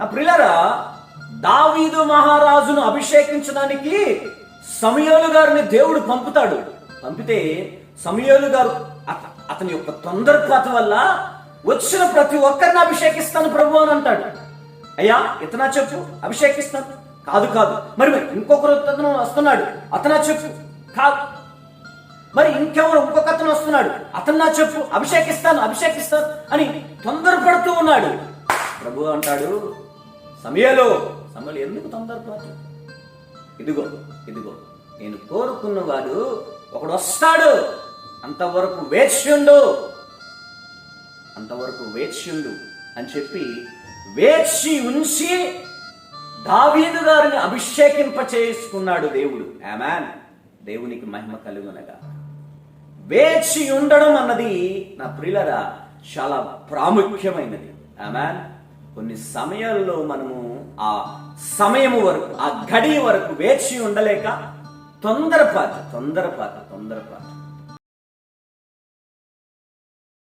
నా ప్రిల్లరా దావీదు మహారాజును అభిషేకించడానికి సమయోలు గారిని దేవుడు పంపుతాడు. పంపితే సమయోలు గారు అత- అతని యొక్క తొందరపాటు వల్ల వచ్చిన ప్రతి ఒక్కరిని అభిషేకిస్తాను ప్రభు అని అంటాడు. అయ్యా ఇతనా చెప్పు? అభిషేకిస్తాను. కాదు కాదు. మరి మరి ఇంకొకరు అతను వస్తున్నాడు. అతనా చెప్పు? కాదు. మరి ఇంకెవరు ఇంకొక అతను వస్తున్నాడు? అతను నా చెప్పు? అభిషేకిస్తాను అభిషేకిస్తాను అని తొందరపడుతూ ఉన్నాడు. ప్రభు అంటాడు సమయలో సమయలు ఎందుకు తొందరపాటు? ఇదిగో ఇదిగో నేను కోరుకున్నవాడు ఒకడు వస్తాడు అంతవరకు వేచ్యుండు. అంతవరకు వేచ్యుండు అని చెప్పి వేచి ఉంచి దావీదు గారిని అభిషేకింప చేసుకున్నాడు దేవుడు. ఆమెన్. దేవునికి మహిమ కలుగునగా. వేచి ఉండడం అన్నది నా ప్రియులరా చాలా ప్రాముఖ్యమైనది. ఆమెన్. కొన్ని సమయాల్లో మనము ఆ సమయము వరకు ఆ గడి వరకు వేచి ఉండలేక తొందరపాటు తొందరపాటు తొందరపాటు